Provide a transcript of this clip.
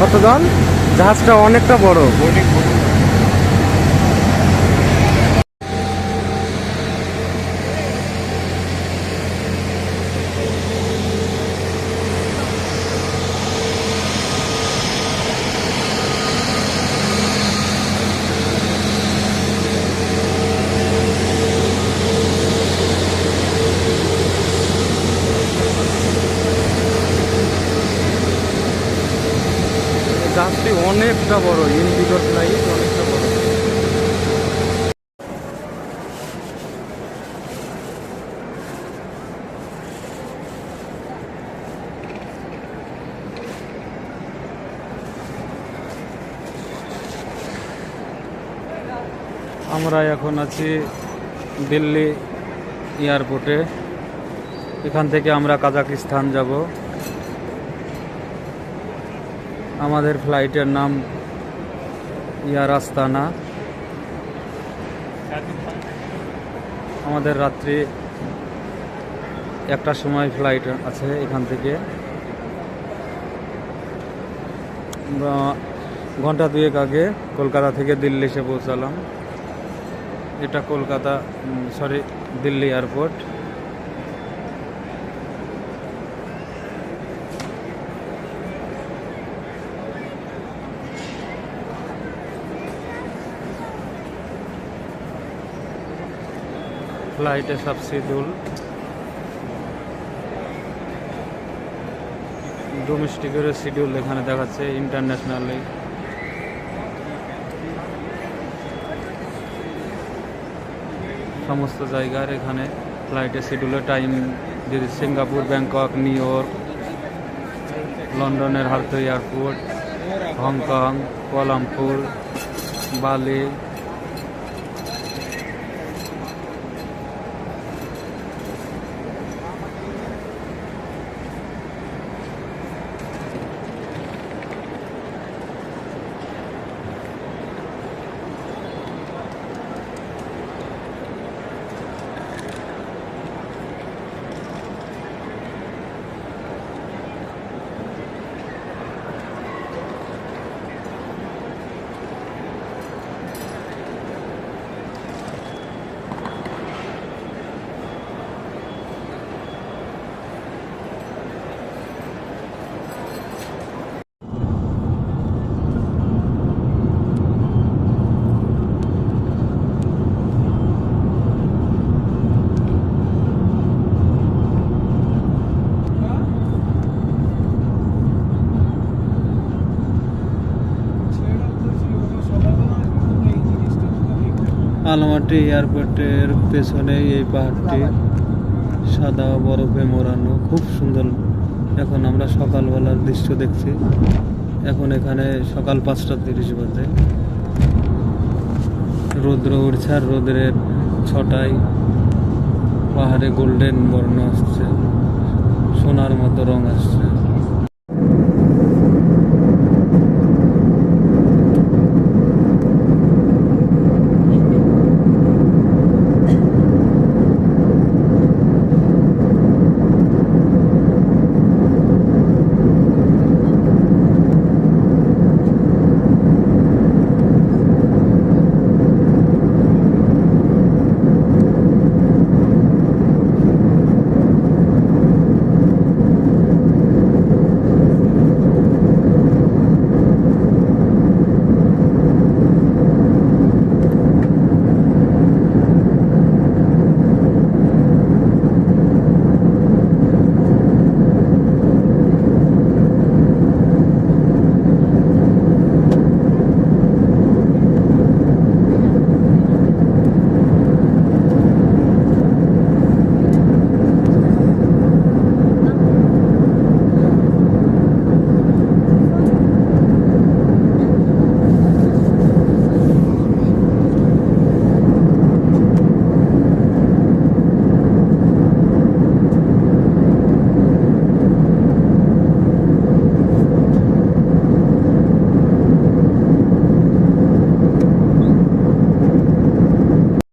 কতজন? জাহাজটা অনেকটা বড়। জাহাজটি অনেকটা বড় ইন্ডিগোর ফ্লাইট অনেকটা বড়। আমরা এখন আছি দিল্লি এয়ারপোর্টে। এখান থেকে আমরা কাজাকিস্তান যাব। আমাদের ফ্লাইটের নাম ইয়ার আস্তানা আমাদের রাত্রি একটা সময় ফ্লাইট আছে এখান থেকে। ঘণ্টা দুয়েক আগে কলকাতা থেকে দিল্লি এসে পৌঁছালাম। এটা কলকাতা সরি দিল্লি এয়ারপোর্ট ফ্লাইটে সব শিডিউল। ডোমেস্টিকের শিডিউল এখানে দেখাচ্ছে ইন্টারন্যাশনালি সমস্ত জায়গার এখানে ফ্লাইটের শিডিউলের টাইম যদি সিঙ্গাপুর, ব্যাংকক, নিউ ইয়র্ক, লন্ডনের hearth airport, Hong Kong, Kuala Lumpur, Bali. Almaty এয়ারপোর্টের পেছনে এই পাহাড়টি সাদা বরফে মোড়ানো। খুব সুন্দর। এখন আমরা সকালবেলার দৃশ্য দেখছি। এখন এখানে সকাল পাঁচটা তিরিশ বাজে। রৌদ্র উঠছে আর রোদ্রের ছটায় পাহাড়ে গোল্ডেন বর্ণ আসছে। সোনার মতো রং আসছে।